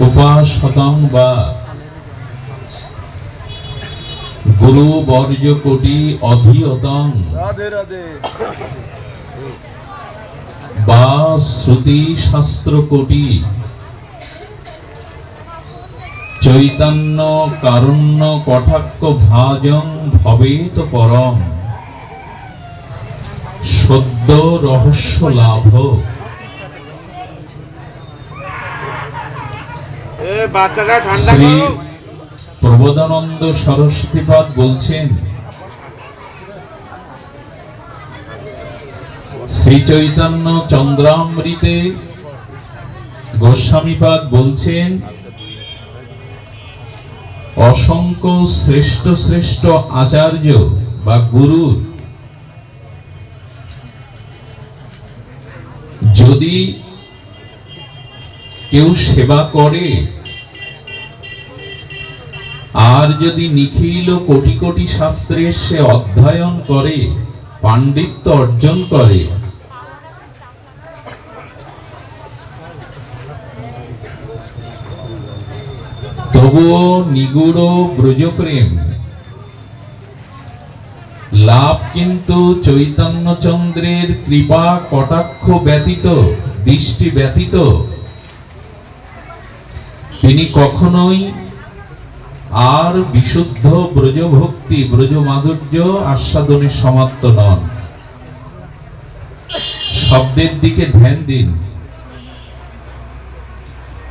উপাসতং বা গুরু বর্জ কোটি অধিয়তং বা শ্রুতি শাস্ত্র কোটি চৈতন্য কারুণ্য কটাক্ষ ভাজং ভবেত পরম। সদ্য রহস্য লাভ। শ্রী প্রবোধানন্দ সরস্বতীপাদ বলছেন। শ্রী চৈতন্য চন্দ্রামৃতে গোস্বামীপাদ বলছেন অসংখ্য শ্রেষ্ঠ শ্রেষ্ঠ আচার্য বা গুরুর যদি কেউ সেবা করে আর যদি নিখিল কোটি কোটি শাস্ত্রের সে অধ্যয়ন করে, পাণ্ডিত্য অর্জন করে। তবুও নিগুড় ব্রজপ্রেম। লাভ কিন্তু চৈতন্যচন্দ্রের কৃপা কটাক্ষ ব্যতীত, দৃষ্টি ব্যতীত। তিনি কখনোই আর বিশুদ্ধ ব্রজভক্তি ব্রজ মাধুর্য আস্বাদনে সমাপ্ত নন। শব্দের দিকে ধ্যান দিন।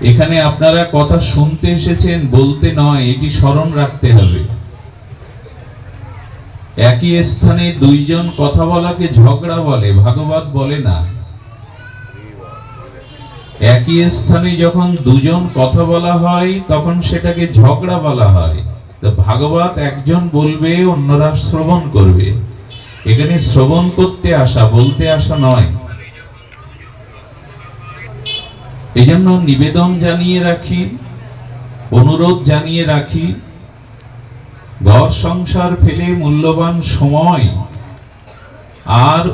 এখানে আপনারা কথা শুনতে এসেছেন, বলতে নয়, এটি স্মরণ রাখতে হবে। একই স্থানে দুইজন কথা বলাকে ঝগড়া বলে, ভাগবত বলে না। একই স্থানে যখন দুজন কথা বলা হয়, তখন সেটাকে ঝগড়া বলা হয়। তো ভাগবত একজন বলবে, অন্যরা শ্রবণ করবে। এখানে শ্রবণ করতে আসা, বলতে আসা নয়। এই জন্য নিবেদন জানিয়ে রাখি, অনুরোধ জানিয়ে রাখি, ঘর সংসার ফেলে মূল্যবান সময়। আর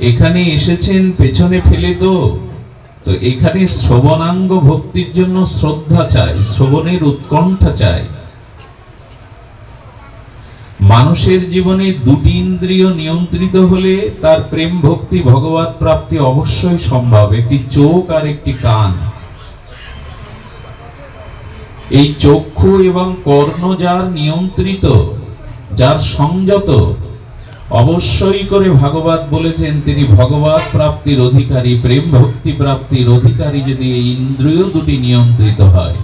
এখানে এসেছেন, পেছনে ফেলে তো। তো এখানে শ্রবণাঙ্গ ভক্তির জন্য শ্রদ্ধা চাই, শ্রবণের উৎকণ্ঠা চাই। মানুষের জীবনে দুটি ইন্দ্রিয় নিয়ন্ত্রিত হলে তার প্রেম ভক্তি ভগবত প্রাপ্তি অবশ্যই সম্ভব, একটি চোখ আর একটি কান। এই চক্ষু এবং কর্ণ যার নিয়ন্ত্রিত, যার সংযত অবশ্যই করে ভাগবত বলেছেন, তিনি ভগবত প্রাপ্তির অধিকারী, প্রেম ভক্তি প্রাপ্তির অধিকারী যদি ইন্দ্রিয় দুটি নিয়ন্ত্রিত হয়।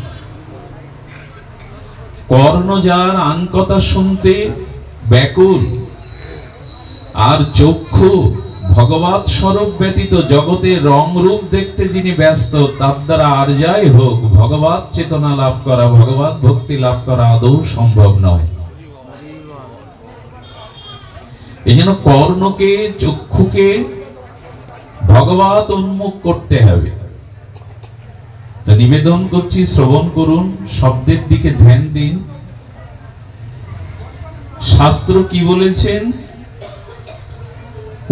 কর্ণ যার আন কথা শুনতে ব্যাকুল, আর চক্ষু ভগবত স্বরূপ ব্যতীত জগতে রং রূপ দেখতে যিনি ব্যস্ত, তার দ্বারা আর যাই হোক, ভগবত চেতনা লাভ করা, ভগবত ভক্তি লাভ করা আদৌ সম্ভব নয়। এই জন্য কর্ণকে, চক্ষুকে ভগবত উন্মুখ করতে হবে। তো নিবেদন করছি, শ্রবণ করুন, শব্দের দিকে ধ্যান দিন। শাস্ত্র কি বলেছেন?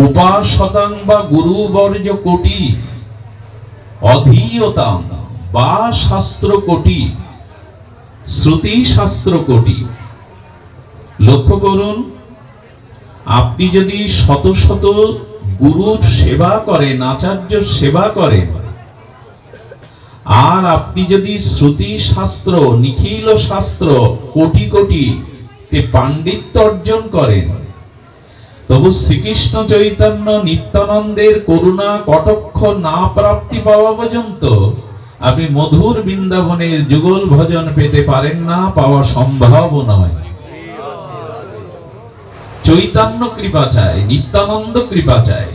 উপাসতাং বা গুরু বর্জ কোটি, অধীয়তাং বা শাস্ত্র কোটি শ্রুতি শাস্ত্র কোটি। লক্ষ্য করুন আপনি যদি শত শত গুরুর সেবা করেন, আচার্য সেবা করেন, আর আপনি যদি শ্রুতি শাস্ত্র, নিখিল শাস্ত্র, কোটি কোটি তে পাণ্ডিত্য অর্জন করেন, তবু শ্রীকৃষ্ণ চৈতন্য নিত্যানন্দের করুণা কটক্ষ না প্রাপ্তি পাওয়া পর্যন্ত আপনি মধুর বৃন্দাবনের যুগল ভজন পেতে পারেন না, পাওয়া সম্ভব নয়। চৈতন্য কৃপা চায়, নিত্যানন্দ কৃপা চায়।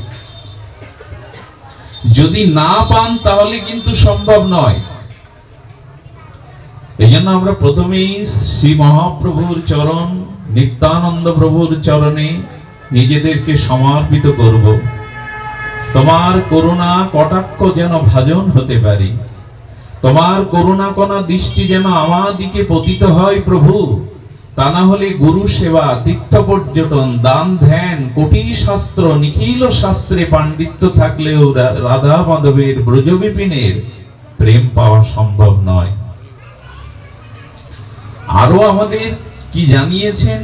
যদি না পান, তাহলে কিন্তু সম্ভব নয়। এই জন্য আমরা প্রথমেই শ্রী মহাপ্রভুর চরণ, নিত্যানন্দ প্রভুর চরণে নিজেদেরকে সমর্পিত করব। তোমার করুণা কটাক্ষ যেন ভাজন হতে পারি। তোমার করুণা কণা দৃষ্টি যেন আমার দিকে পতিত হয় প্রভু। তা না হলে গুরু সেবা, তীর্থ পর্যটন, দান, ধ্যান কোটি শাস্ত্র, নিখিল শাস্ত্রে পাণ্ডিত্য থাকলেও রাধা মাধবের ব্রজ প্রেম পাওয়া সম্ভব নয়। আরও আমাদের কি জানিয়েছেন?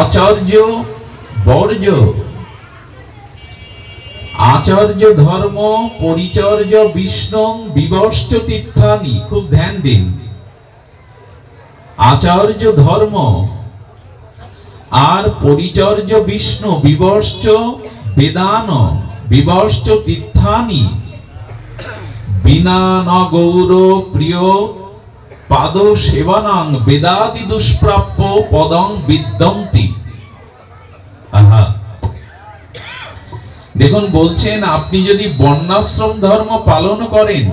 আচার্য বর্জ্য আচার্য ধর্ম, পরিচর্য, বিষ্ণু বিবষ্ট তীর্থানি খুব ধ্যান দিন। আচার্য ধর্ম, আর পরিচর্য বিষ্ণু বিবর্ষ বেদান, বিবর্ষ তীর্থানি। বিনা ন গৌর প্রিয় পাদ সেবনাং বেদাদি দুষ্প্রাপ্য পদং বিদ্যন্তি। আহা। দেখুন, বলছেন, আপনি যদি বর্ণাশ্রম ধর্ম পালন করেন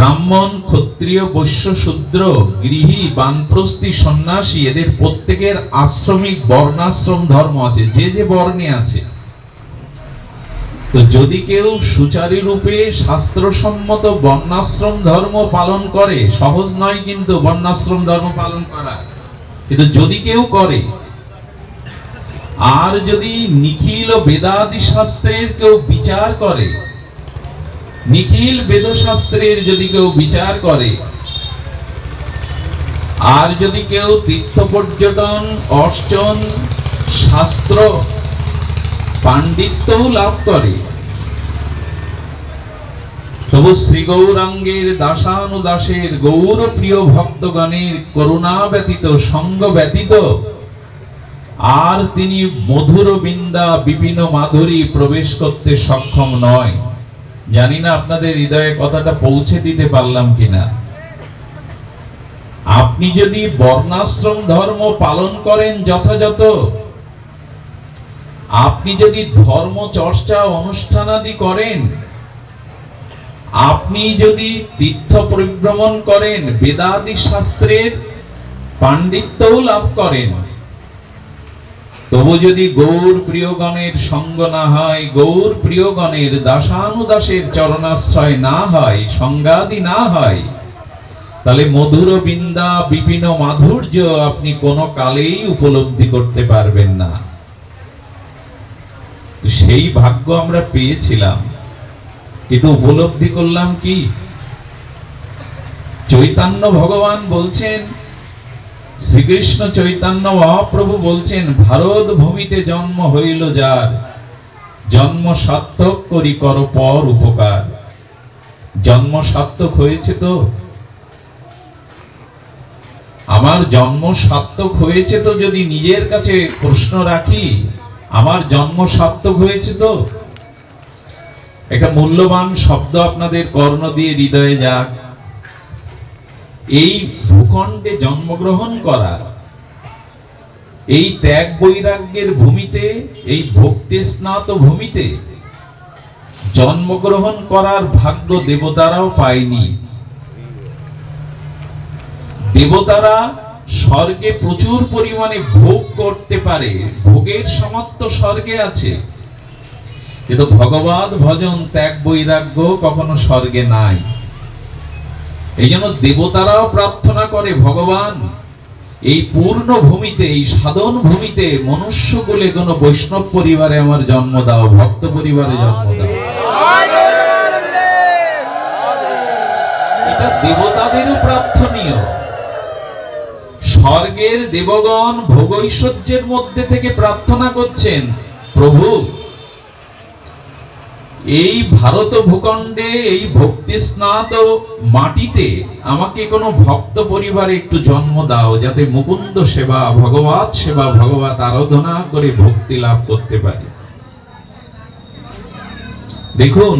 ব্রাহ্মণ, ক্ষত্রিয়, বৈশ্য, শূদ্র, গৃহী, বানপ্রস্থী, সন্ন্যাসী, এদের প্রত্যেকের আশ্রমিক, বর্ণাশ্রম, ধর্ম আছে, যে যে বর্ণে আছে। তো যদি কেউ সুচারুরূপে শাস্ত্রসম্মত বর্ণাশ্রম, ধর্ম পালন করে, সহজ নয় কিন্তু বর্ণাশ্রম, ধর্ম পালন করা। কিন্তু যদি কেউ করে, আর যদি নিখিল বেদাদি শাস্ত্রের কেউ বিচার করে নিখিল বেদশাস্ত্রের যদি কেউ বিচার করে, আর যদি কেউ তীর্থ পর্যটন, অর্চন, শাস্ত্র, পাণ্ডিত্যও লাভ করে, তবু শ্রী গৌরাঙ্গের দাসানুদাসের গৌর প্রিয় ভক্তগণের করুণা ব্যতীত, সঙ্গ ব্যতীত, আর তিনি মধুর বিন্দা, বিপিন মাধুরী প্রবেশ করতে সক্ষম নয়। জানি না আপনাদের হৃদয়ে কথাটা পৌঁছে দিতে পারলাম কিনা। আপনি যদি বর্ণাশ্রম ধর্ম পালন করেন যথাযথ, আপনি যদি ধর্ম চর্চা অনুষ্ঠানাদি করেন, আপনি যদি তীর্থ পরিভ্রমণ করেন, বেদাদি শাস্ত্রের পাণ্ডিত্যও লাভ করেন। তবু যদি গৌর প্রিয়গণের সঙ্গ না হয়, গৌর প্রিয়গণের দাসানুদাসের চরণাশ্রয় না হয় সংজ্ঞাদি না হয়, তাহলে মধুর বিন্দা, বিপিন মাধুর্য আপনি কোনো কালেই উপলব্ধি করতে পারবেন না। সেই ভাগ্য আমরা পেয়েছিলাম। কিন্তু উপলব্ধি করলাম কি? চৈতন্য ভগবান বলছেন শ্রীকৃষ্ণ চৈতন্য মহাপ্রভু বলছেন, ভারত ভূমিতে জন্ম হইল যার? জন্ম সার্থক করি কর পর উপকার। জন্ম সার্থক হয়েছে তো? আমার জন্ম সার্থক হয়েছে তো যদি নিজের কাছে প্রশ্ন রাখি, আমার জন্ম সার্থক হয়েছে তো? একটা মূল্যবান শব্দ আপনাদের কর্ণ দিয়ে হৃদয়ে যাক। এই ভূখণ্ডে জন্মগ্রহণ করা, এই ত্যাগ বৈরাগ্যের ভূমিতে, এই ভক্তি স্নাত ভূমিতে জন্মগ্রহণ করার ভাগ্য দেবতারাও পায়নি। দেবতারা স্বর্গে প্রচুর পরিমাণে ভোগ করতে পারে, ভোগের সামর্থ্য স্বর্গে আছে। কিন্তু ভগবান ভজন, ত্যাগ বৈরাগ্য কখনো স্বর্গে নাই। এই জন্য দেবতারাও প্রার্থনা করে, ভগবান, এই পূর্ণ ভূমিতে এই সাধন ভূমিতে মনুষ্য কুলে কোন বৈষ্ণব পরিবারে আমার জন্ম দাও, ভক্ত পরিবারে জন্ম দাও। এটা দেবতাদেরও প্রার্থনীয়। স্বর্গের দেবগণ ভোগৈশ্বর্যের মধ্যে থেকে প্রার্থনা করছেন, প্রভু এই ভারত ভূখণ্ডে, এই ভক্তি স্নাত মাটিতে আমাকে কোনো ভক্ত পরিবারে একটু জন্ম দাও, যাতে মুকুন্দ সেবা, ভগবত সেবা, ভগবত আরাধনা করে ভক্তি লাভ করতে পারি। দেখুন,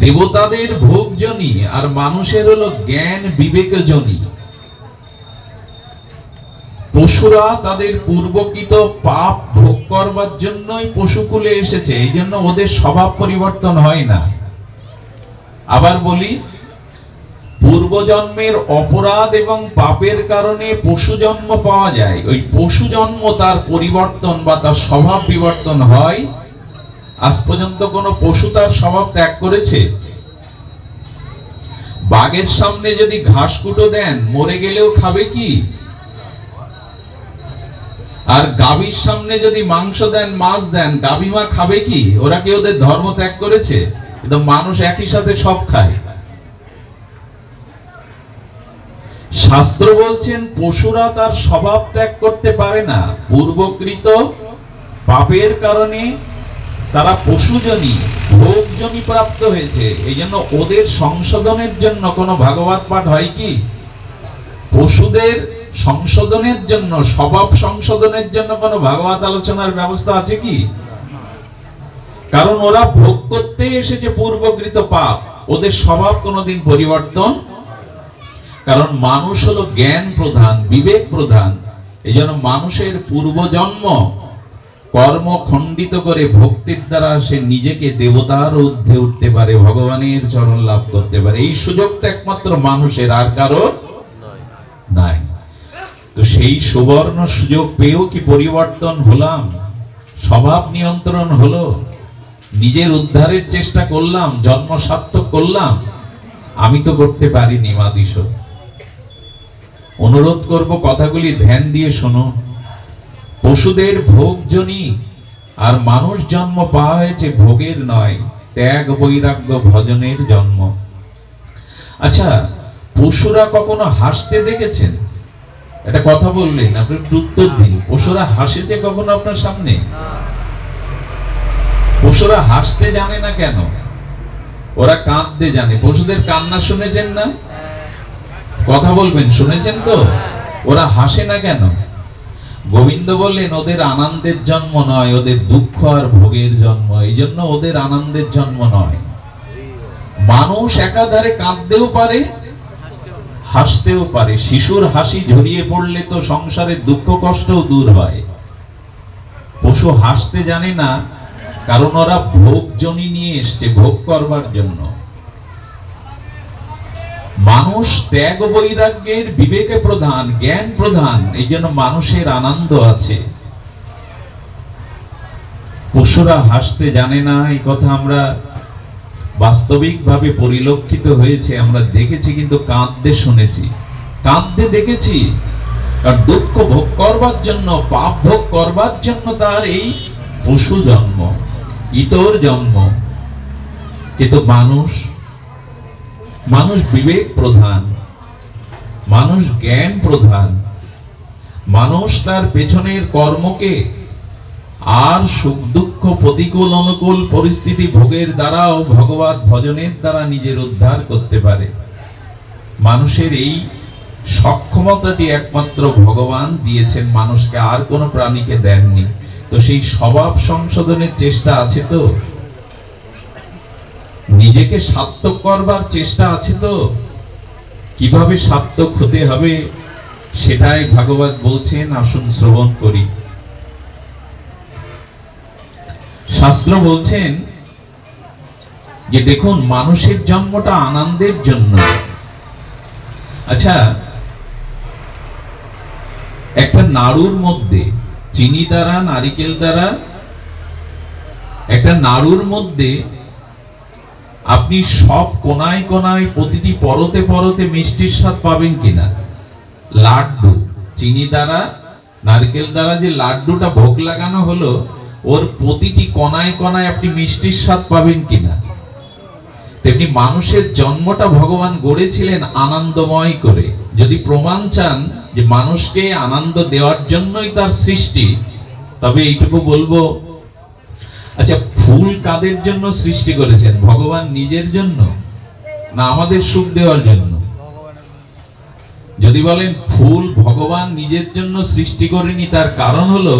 দেবতাদের ভোগজনী আর মানুষের হলো জ্ঞান বিবেকজনী। পশুরা তাদের পূর্বকৃত পাপ ভোগ করবার জন্যই পশুকুলে এসেছে, এই জন্য ওদের স্বভাব পরিবর্তন হয় না। আবার বলি, পূর্বজন্মের অপরাধ এবং পাপের কারণে পশু জন্ম পাওয়া যায়। ওই পশু জন্ম তার পরিবর্তন বা তার স্বভাব বিবর্তন হয়। আজ পর্যন্ত কোনো পশু তার স্বভাব ত্যাগ করেছে? বাঘের সামনে যদি ঘাস কুটো দেন, মরে গেলেও খাবে কি? আর গাভীর সামনে যদি মাংস দেন, মাছ দেন, গাভী মা খাবে কি? ওরা কি ওদের ধর্ম ত্যাগ করেছে? কিন্তু মানুষ একই সাথে সব খায়। শাস্ত্র বলছেন, পশুরা তার স্বভাব ত্যাগ করতে পারে না। পূর্বকৃত পাপের কারণে তারা পশুজনী, ভোগজনী প্রাপ্ত হয়েছে। এই জন্য ওদের সংশোধনের জন্য কোনো ভাগবত পাঠ হয় কি? পশুদের সংশোধনের জন্য স্বভাব সংশোধনের জন্য কোনো ভাগবত আলোচনার ব্যবস্থা আছে কি? কারণ ওরা ভোগ করতে এসেছে পূর্বকৃত পাপ। ওদের স্বভাব কোনোদিন পরিবর্তন? কারণ মানুষ হলো জ্ঞান প্রধান বিবেক প্রধান। এই জন্য মানুষের পূর্বজন্ম কর্ম খণ্ডিত করে ভক্তির দ্বারা সে নিজেকে দেবতার ঊর্ধ্বে উঠতে পারে ভগবানের চরণ লাভ করতে পারে। এই সুযোগটা একমাত্র মানুষের আর কারও নাই। তো সেই সুবর্ণ সুযোগ পেয়েও কি পরিবর্তন হলাম? স্বভাব নিয়ন্ত্রণ হলো। নিজের উদ্ধারের চেষ্টা করলাম, জন্ম সার্থক করলাম। আমি তো করতে পারিনি মাদিস। অনুরোধ করব কথাগুলি ধ্যান দিয়ে শোনো। পশুদের ভোগজনী আর মানুষ জন্ম পাওয়া হয়েছে ভোগের নয়, ত্যাগ বৈরাগ্য ভজনের জন্ম। আচ্ছা পশুরা কখনো হাসতে দেখেছেন? একটা কথা বললেন আপনি উত্তর দিন। পশুরা হাসেছে কখনো আপনার সামনে? পশুরা হাসতে জানে না কেন? ওরা কাঁদতে জানে। পশুদের কান্না শুনেছেন না? কথা বলবেন শুনেছেন তো? ওরা হাসে না কেন? গোবিন্দ বললেন ওদের আনন্দের জন্ম নয় ওদের দুঃখ আর ভোগের জন্ম এই জন্য ওদের আনন্দের জন্ম নয়। মানুষ একাধারে কাঁদতেও পারে হাসতেও পারে। শিশুর হাসি ঝরিয়ে পড়লে তো সংসারের দুঃখ কষ্টও দূর হয়। পশু হাসতে জানে না, কারণ ওরা ভোগ জনি নিয়ে এসছে, ভোগ করবার জন্য। মানুষ ত্যাগ বৈরাগ্যের বিবেকে প্রধান, জ্ঞান প্রধান, এই জন্য মানুষের আনন্দ আছে। পশুরা হাসতে জানে না, এই কথা আমরা বাস্তবিকভাবে পরিলক্ষিত হয়েছে, আমরা দেখেছি, কিন্তু কাঁদতে শুনেছি। কাঁদতে দেখেছি আর দুঃখ ভোগ করবার জন্য, পাপ ভোগ করবার জন্য তার এই পশু জন্ম, ইতর জন্ম। কিন্তু মানুষ মানুষ বিবেক প্রধান, মানুষ জ্ঞান প্রধান। মানুষ তার পেছনের কর্মকে আর সুখ দুঃখ প্রতিকূল, অনুকূল পরিস্থিতি ভোগের দ্বারাও ভগবত ভজনের দ্বারা নিজের উদ্ধার করতে পারে। মানুষের এই সক্ষমতাটি একমাত্র ভগবান দিয়েছেন, মানুষকে আর কোনো প্রাণীকে দেননি। তো সেই স্বভাব সংশোধনের চেষ্টা আছে তো? নিজেকে সার্থক করবার চেষ্টা আছে তো? কীভাবে সার্থক হতে হবে সেটাই ভাগবত বলছেন, আসুন শ্রবণ করি। শাস্ত্র বলছেন যে দেখুন, মানুষের জন্মটা আনন্দের জন্য। আচ্ছা একটা নাড়ুর মধ্যে, চিনি দ্বারা, নারিকেল দ্বারা, একটা নাড়ুর মধ্যে আপনি সব কোনায় কোনায় প্রতিটি পরতে পরতে মিষ্টির স্বাদ পাবেন কিনা? লাড্ডু, চিনি দ্বারা, নারকেল দ্বারা যে লাড্ডুটা ভোগ লাগানো হলো ওর প্রতিটি কণায় কণায় আপনি মিষ্টির স্বাদ পাবেন কিনা? তেমনি মানুষের জন্মটা ভগবান গড়েছিলেন আনন্দময় করে। যদি প্রমাণ চান যে মানুষকে আনন্দ দেওয়ার জন্যই তার সৃষ্টি, তবে এইটুকু বলব আচ্ছা ফুল কাদের জন্য সৃষ্টি করেছেন? ভগবান নিজের জন্য না আমাদের সুখ দেওয়ার জন্য? যদি বলেন ফুল ভগবান নিজের জন্য সৃষ্টি করেনি, তার কারণ হলো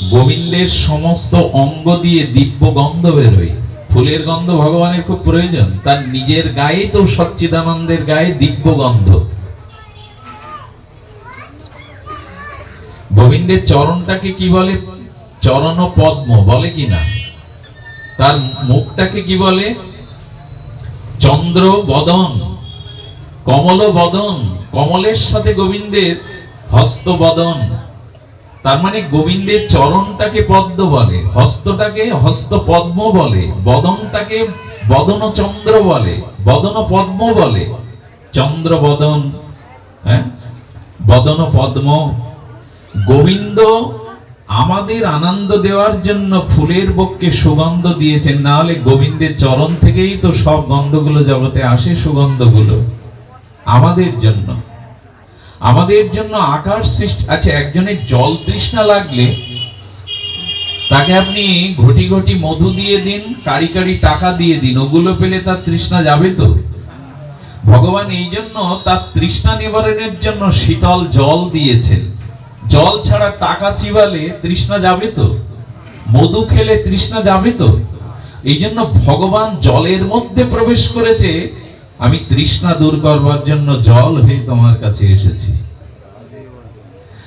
গোবিন্দের সমস্ত অঙ্গ দিয়ে দিব্য গন্ধ বেরোয় ফুলের গন্ধ ভগবানের খুব প্রয়োজন। তার নিজের গায়ে তো সচ্চিদানন্দের গায়ে দিব্য গন্ধ। গোবিন্দের চরণটাকে কি বলে? চরণ পদ্ম, বলে কি না? তার মুখটাকে কি বলে? চন্দ্র বদন, কমল বদন, কমলের সাথে গোবিন্দের হস্ত বদন। তার মানে গোবিন্দের চরণটাকে পদ্ম বলে, হস্তটাকে হস্ত পদ্ম বলে, বদনটাকে বদন চন্দ্র বলে বদন পদ্ম বলে। চন্দ্র বদন হ্যাঁ? বদন পদ্ম গোবিন্দ আমাদের আনন্দ দেওয়ার জন্য ফুলের বক্ষে সুগন্ধ দিয়েছেন, না হলে গোবিন্দের চরণ থেকেই তো সব গন্ধগুলো জগতে আসে সুগন্ধগুলো। আমাদের জন্য। আমাদের জন্য আকাশ সৃষ্টি আচ্ছা একজনের জল তৃষ্ণা লাগলে তাকে আপনি ঘটি ঘটি মধু দিয়ে দিন, কারি কারি টাকা দিয়ে দিন, ওগুলো পেলে তার তৃষ্ণা যাবে তো। ভগবান এই জন্য তার তৃষ্ণা নিবারণের জন্য শীতল জল দিয়েছেন। জল ছাড়া টাকা চিবালে তৃষ্ণা যাবে তো? মধু খেলে তৃষ্ণা যাবে তো? এই জন্য ভগবান জলের মধ্যে প্রবেশ করেছে আমি তৃষ্ণা দূর করবার জন্য জল হয়ে তোমার কাছে এসেছি।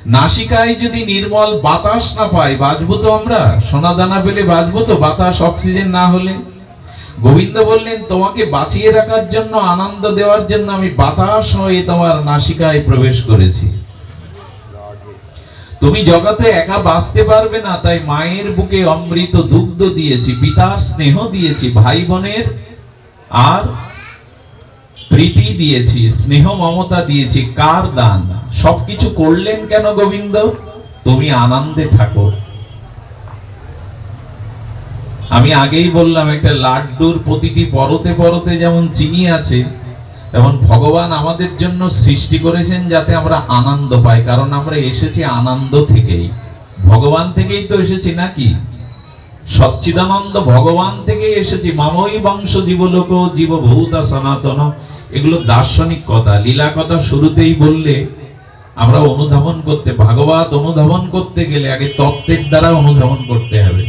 নাসিকায় যদি নির্মল বাতাস না পাই বাঁচবো তো আমরা? সোনা দানা পেলে বাঁচবো তো, বাতাস, অক্সিজেন না হলে। গোবিন্দ বললেন, তোমাকে বাঁচিয়ে রাখার জন্য, আনন্দ দেওয়ার জন্য আমি বাতাস হয়ে তোমার নাসিকায় প্রবেশ করেছি। তুমি জগতে একা বাঁচতে পারবে না, তাই মায়ের বুকে অমৃত দুগ্ধ দিয়েছি, পিতার স্নেহ দিয়েছি, ভাই বোনের আর প্রীতি দিয়েছি, স্নেহ মমতা দিয়েছি, কার দান? সবকিছু করলেন কেন গোবিন্দ? তুমি আনন্দে থাকো। আমি আগেই বললাম, একটা লাড্ডুর প্রতিটি পরতে পরতে যেমন চিনি আছে, তেমন ভগবান আমাদের জন্য সৃষ্টি করেছেন যাতে আমরা আনন্দ পাই, কারণ আমরা এসেছি আনন্দ থেকেই। ভগবান থেকেই তো এসেছি নাকি? সচ্চিদানন্দ ভগবান থেকে এসেছি। মামই বংশ জীবলোক জীবভূতা সনাতন। এগুলো দার্শনিক কথা, লীলা কথা শুরুতেই বললে আমরা অনুধাবন করতে, ভাগবত অনুধাবন করতে গেলে আগে তত্ত্বের দ্বারা অনুধাবন করতে হবে।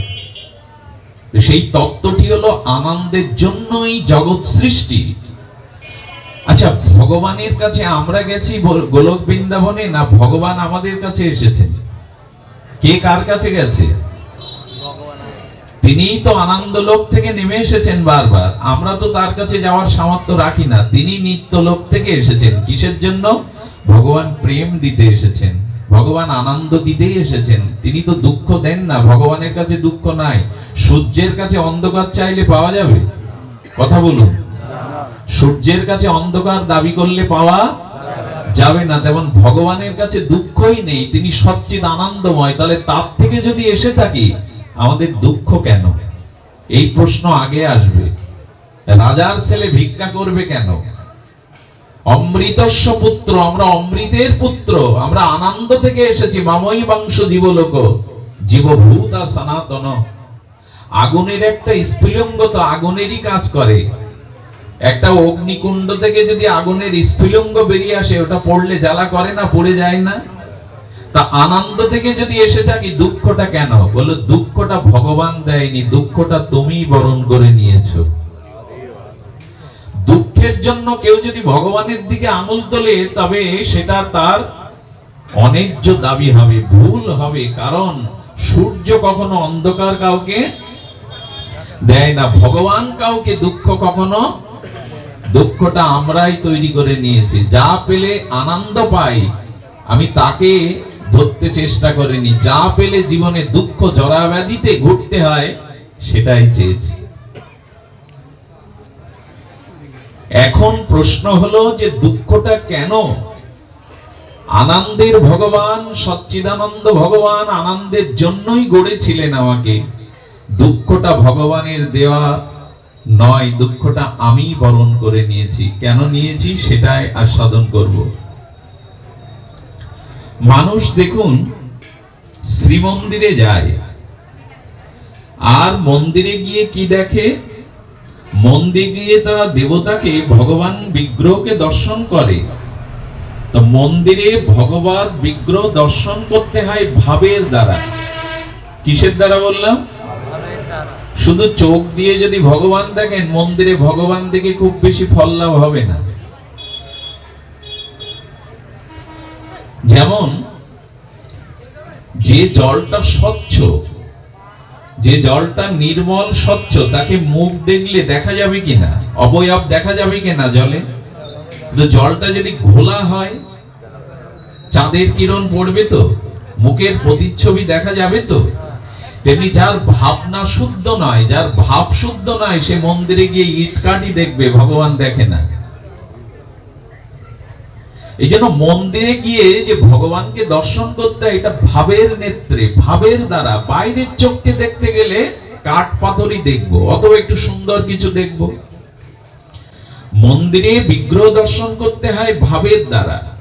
সেই তত্ত্বটি হলো আনন্দের জন্যই জগৎ সৃষ্টি। আচ্ছা ভগবানের কাছে আমরা গেছি গোলক বৃন্দাবনে না ভগবান আমাদের কাছে এসেছেন? কে কার কাছে গেছে? তিনিই তো আনন্দ লোক থেকে নেমে এসেছেন বারবার। আমরা তো তার কাছে যাওয়ার সামর্থ্য রাখি না। তিনি নিত্য লোক থেকে এসেছেন। কিসের জন্য? ভগবান প্রেম দিতে এসেছেন। ভগবান আনন্দ দিতেই এসেছেন। তিনি তো দুঃখ দেন না। ভগবানের কাছে দুঃখ নাই। সূর্যের কাছে অন্ধকার চাইলে পাওয়া যাবে? কথা বলুন। সূর্যের কাছে অন্ধকার দাবি করলে পাওয়া যাবে না। তেমন ভগবানের কাছে দুঃখই নেই। তিনি সচ্চিদ আনন্দময়। তাহলে তার থেকে যদি এসে থাকি আমাদের দুঃখ কেন? এই প্রশ্ন আগে আসবে। রাজার ছেলে ভিক্ষা করবে কেন? অমৃতস্ব পুত্র, আমরা অমৃতের পুত্র, আমরা আনন্দ থেকে এসেছি, মামই বংশ জীবলোক, জীবভূতা সনাতন। আগুনের একটা স্ফুলিঙ্গ তো আগুনেরই কাজ করে। একটা অগ্নিকুণ্ড থেকে যদি আগুনের স্ফুলিঙ্গ বেরিয়ে আসে, ওটা পড়লে জ্বালা করে না, পড়ে যায় না? তা আনন্দ থেকে যদি এসে থাকি, দুঃখটা কেন? বলো, দুঃখটা ভগবান দেয়নি, দুঃখটা তুমি বরণ করে নিয়েছো। দুঃখের জন্য কেউ যদি ভগবানের দিকে আঙুল তোলে, তবে সেটা তার অন্যায্য দাবি হবে, ভুল হবে। কারণ সূর্য কখনো অন্ধকার কাউকে দেয় না, ভগবান কাউকে দুঃখ কখনো, দুঃখটা আমরাই তৈরি করে নিয়েছি। যা পেলে আনন্দ পাই, আমি তাকে ধরতে চেষ্টা করিনি। যা পেলে জীবনে দুঃখ, জরা ব্যাধিতে ঘুরতে হয়, সেটাই চেয়েছি। এখন প্রশ্ন হলো যে দুঃখটা কেন? আনন্দের ভগবান, সচ্চিদানন্দ ভগবান আনন্দের জন্যই গড়েছিলেন আমাকে। দুঃখটা ভগবানের দেওয়া নয়, দুঃখটা আমি বরণ করে নিয়েছি। কেন নিয়েছি? সেটাই আস্বাদন করব। মানুষ দেখুন শ্রীমন্দিরে যায়। আর মন্দিরে গিয়ে কি দেখে? মন্দিরে গিয়ে তারা দেবতাকে, ভগবান বিগ্রহকে দর্শন করে। তো মন্দিরে ভগবান বিগ্রহ দর্শন করতে হয় ভাবের দ্বারা। কিসের দ্বারা বললাম? শুধু চোখ দিয়ে যদি ভগবান দেখেন, মন্দিরে ভগবান দেখে খুব বেশি ফল লাভ হবে না। যেমন, যে জলটা স্বচ্ছ, যে জলটা নির্মল স্বচ্ছ, তাকে মুখ দেখলে দেখা যাবে কিনা, অবয়ব দেখা যাবে কিনা জলে? জলটা যদি ঘোলা হয়, চাঁদের কিরণ পড়বে তো? মুখের প্রতিচ্ছবি দেখা যাবে তো? তেমনি যার ভাবনা শুদ্ধ নয়, যার ভাব শুদ্ধ নয়, সে মন্দিরে গিয়ে ইটকাটি দেখবে, ভগবান দেখে না। এই জন্য মন্দিরে গিয়ে যে ভগবানকে দর্শন করতে এটা ভাবের নেত্রে, ভাবের দ্বারা। বাইরের চোখকে দেখতে গেলে কাঠ পাথরই দেখব, অথবা একটু সুন্দর কিছু দেখব। মন্দিরে বিগ্রহ দর্শন করতে হয় ভাবের দ্বারা।